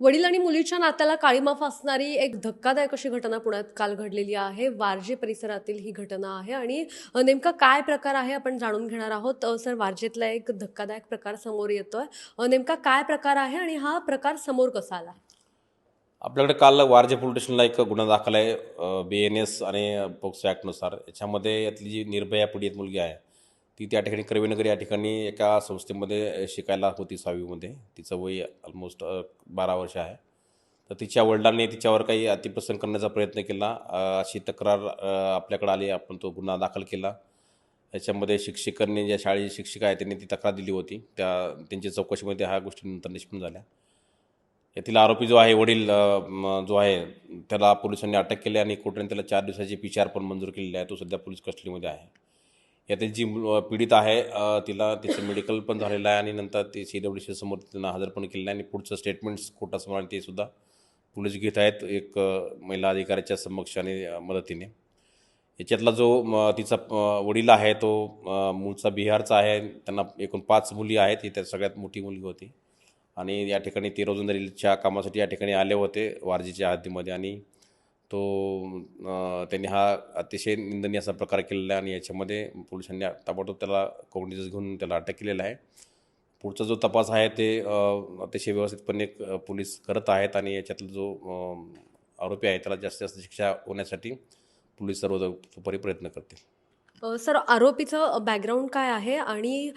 वडील आणि मुलीच्या नात्याला काळीमा फासणारी एक धक्कादायक अशी घटना पुण्यात काल घडलेली आहे. वारजे परिसरातील ही घटना आहे आणि नेमका काय प्रकार आहे आपण जाणून घेणार आहोत. सर वारजेतला एक धक्कादायक प्रकार समोर येतोय. नेमका काय प्रकार आहे आणि हा प्रकार समोर कसा आला? आपल्याकडे काल वारजे पोलीस स्टेशनला एक गुन्हा दाखल आहे. बी एन एस आणि पोक्सो ॲक्टनुसार याच्यामध्ये यातली जी निर्भया पीडित मुलगी आहे ती त्या ठिकाणी कर्वेनगर या ठिकाणी एका संस्थेमध्ये शिकायला होती सहावीमध्ये. तिचं वय ऑलमोस्ट बारा वर्ष आहे. तर तिच्या वडिलांनी तिच्यावर काही अतिप्रसंग करण्याचा प्रयत्न केला. अशी तक्रार आपल्याकडे आली. आपण तो गुन्हा दाखल केला. याच्यामध्ये शिक्षकांनी ज्या शाळेची शिक्षिका आहे त्यांनी ती तक्रार दिली होती. त्या त्यांच्या चौकशीमध्ये ह्या गोष्टी नंतर निष्पन्न झाल्या. येथील आरोपी जो आहे वडील जो आहे त्याला पोलिसांनी अटक केली आणि कोर्टाने त्याला चार दिवसाची पी आर पण मंजूर केलेली आहे. तो सध्या पोलीस कस्टडीमध्ये आहे. यातील जी मु- पीडित आहे तिला तिचं मेडिकल पण झालेलं आहे आणि नंतर ती सी डब्ल्यू समोर त्यांना हजर पण केलेलं आहे आणि पुढचं स्टेटमेंट्स कोर्टासमोर आणि ते सुद्धा पोलीस घेत आहेत एक महिला अधिकाऱ्याच्या समक्ष आणि मदतीने. याच्यातला जो तिचा वडील आहे तो मूळचा बिहारचा आहे त्यांना एकूण पाच मुली आहेत ही त्या सगळ्यात मोठी मुलगी होती. आणि या ठिकाणी ते रोजंदारीच्या कामासाठी या ठिकाणी आले होते वारजीच्या हद्दीमध्ये आणि तो त्यांनी हा अतिशय निंदनीय असा प्रकार केलेला आहे आणि याच्यामध्ये पोलिसांनी ताबडतोब त्याला कोविडीज घेऊन त्याला अटक केलेला आहे. पुढचा जो तपास आहे ते अतिशय व्यवस्थितपणे पोलीस करत आहेत आणि याच्यातला जो आरोपी आहे त्याला जास्तीत जास्त शिक्षा होण्यासाठी पोलीस सर्वतोपरी प्रयत्न करतील. सर आरोपीचं बॅकग्राऊंड काय आहे? आणि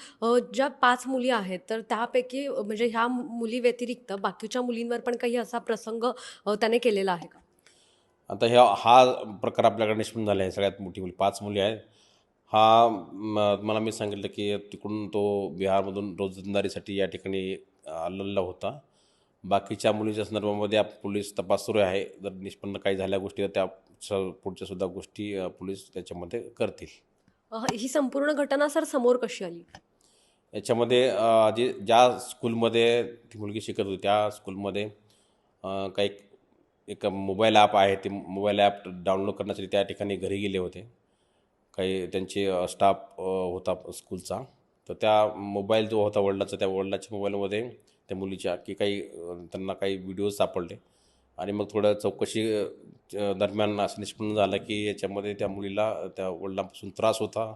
ज्या पाच मुली आहेत तर त्यापैकी म्हणजे ह्या मुली व्यतिरिक्त बाकीच्या मुलींवर पण काही असा प्रसंग त्याने केलेला आहे का? आता ह्या हा प्रकार आपल्याकडे निष्पन्न झाला आहे सगळ्यात मोठी मुली पाच मुली आहेत. हा मला मी सांगितलं की तिकडून तो बिहारमधून रोजंदारीसाठी या ठिकाणी आलेला होता. बाकीच्या मुलीच्या संदर्भामध्ये आप- पोलीस तपास सुरू आहे. जर निष्पन्न काही झाल्या गोष्टी तर त्या पुढच्या सुद्धा गोष्टी पोलीस त्याच्यामध्ये करतील. ही संपूर्ण घटना सर समोर कशी आली? याच्यामध्ये जे ज्या स्कूलमध्ये ती मुलगी शिकत होती त्या स्कूलमध्ये काही एक मोबाईल ॲप आहे ते मोबाईल ॲप डाउनलोड करण्यासाठी त्या ठिकाणी घरी गेले होते. काही त्यांचे स्टाफ होता स्कूलचा. तर त्या मोबाईल जो होता वडिलाचा त्या वडिलाच्या मोबाईलमध्ये त्या मुलीच्या की काही त्यांना काही व्हिडिओज सापडले. आणि मग थोडं चौकशी दरम्यान असं निष्पन्न झालं की याच्यामध्ये त्या मुलीला त्या वडिलांपासून त्रास होता.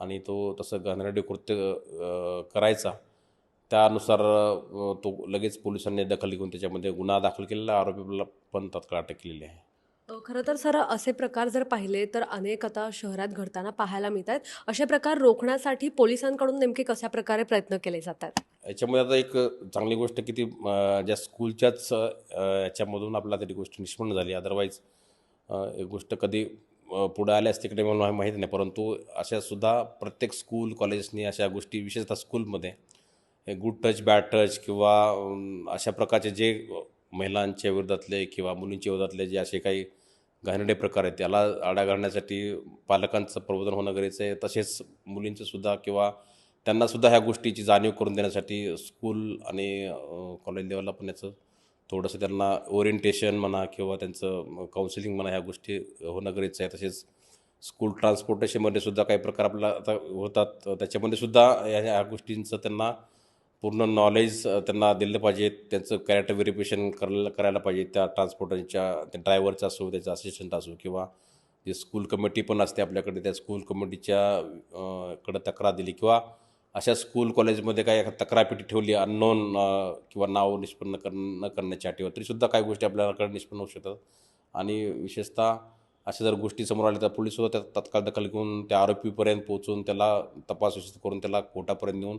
आणि तो तसं घाणेरडे कृत्य करायचा. त्यानुसार तो लगेच पोलिसांनी दखल घेऊन त्याच्यामध्ये गुन्हा दाखल केलेला आरोपीला पण तात्काळ अटक केलेली आहे. खरं तर सर असे प्रकार जर पाहिले तर अनेक आता शहरात घडताना पाहायला मिळत आहेत असे प्रकार रोखण्यासाठी पोलिसांकडून नेमके कशा प्रकारे प्रयत्न केले जातात? याच्यामध्ये आता एक चांगली गोष्ट की ती ज्या स्कूलच्याच याच्यामधून आपल्याला तरी गोष्ट निष्पन्न झाली. अदरवाईज एक गोष्ट कधी पुढे आल्या असते नाही मला माहीत नाही. परंतु अशा सुद्धा प्रत्येक स्कूल कॉलेजनी अशा गोष्टी विशेषतः स्कूलमध्ये हे गुड टच बॅड टच किंवा अशा प्रकारचे जे महिलांच्या विरोधातले किंवा मुलींच्या विरोधातले जे असे काही घाणेरडे प्रकार आहेत त्याला आळा घालण्यासाठी पालकांचं प्रबोधन होणं गरजेचं आहे. तसेच मुलींचं सुद्धा किंवा त्यांनासुद्धा ह्या गोष्टीची जाणीव करून देण्यासाठी स्कूल आणि कॉलेज लेवलला पण याचं थोडंसं त्यांना ओरिएंटेशन म्हणा किंवा त्यांचं काउन्सिलिंग म्हणा ह्या गोष्टी होणं गरजेचं आहे. तसेच स्कूल ट्रान्सपोर्टेशनमध्ये सुद्धा काही प्रकार आपल्याला आता होतात. त्याच्यामध्ये सुद्धा ह्या ह्या गोष्टींचं त्यांना पूर्ण नॉलेज त्यांना दिलं पाहिजे. त्यांचं कॅरेक्टर व्हेरिफिकेशन करायला करायला पाहिजे. त्या ट्रान्सपोर्टरच्या त्या ड्रायव्हरचा असो त्याचा असिस्टंट असो किंवा जे स्कूल कमिटी पण असते आपल्याकडे त्या स्कूल कमिटीच्या कडे तक्रार दिली किंवा अशा स्कूल कॉलेजमध्ये काही तक्रारपेटी ठेवली अननोन किंवा नाव निष्पन्न कर न करण्याच्या अटीवर तरीसुद्धा काही गोष्टी आपल्याकडे निष्पन्न होऊ शकतात. आणि विशेषतः अशा जर गोष्टी समोर आल्या तर पोलीससुद्धा त्या तत्काळ दखल घेऊन त्या आरोपीपर्यंत पोहोचून त्याला तपास करून त्याला कोर्टापर्यंत नेऊन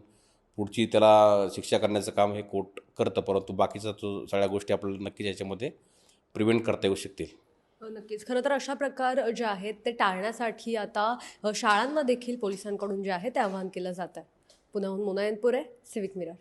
पुढची त्याला शिक्षा करण्याचं काम हे कोर्ट करतं परंतु बाकीचा जो सगळ्या गोष्टी आपल्याला नक्कीच याच्यामध्ये प्रिव्हेंट करता येऊ शकतील. नक्कीच. खरं तर अशा प्रकार जे आहेत ते टाळण्यासाठी आता शाळांना देखील पोलिसांकडून जे आहे ते आवाहन केलं जात आहे पुण्याहून मुनायनपुरे सिविक मिरर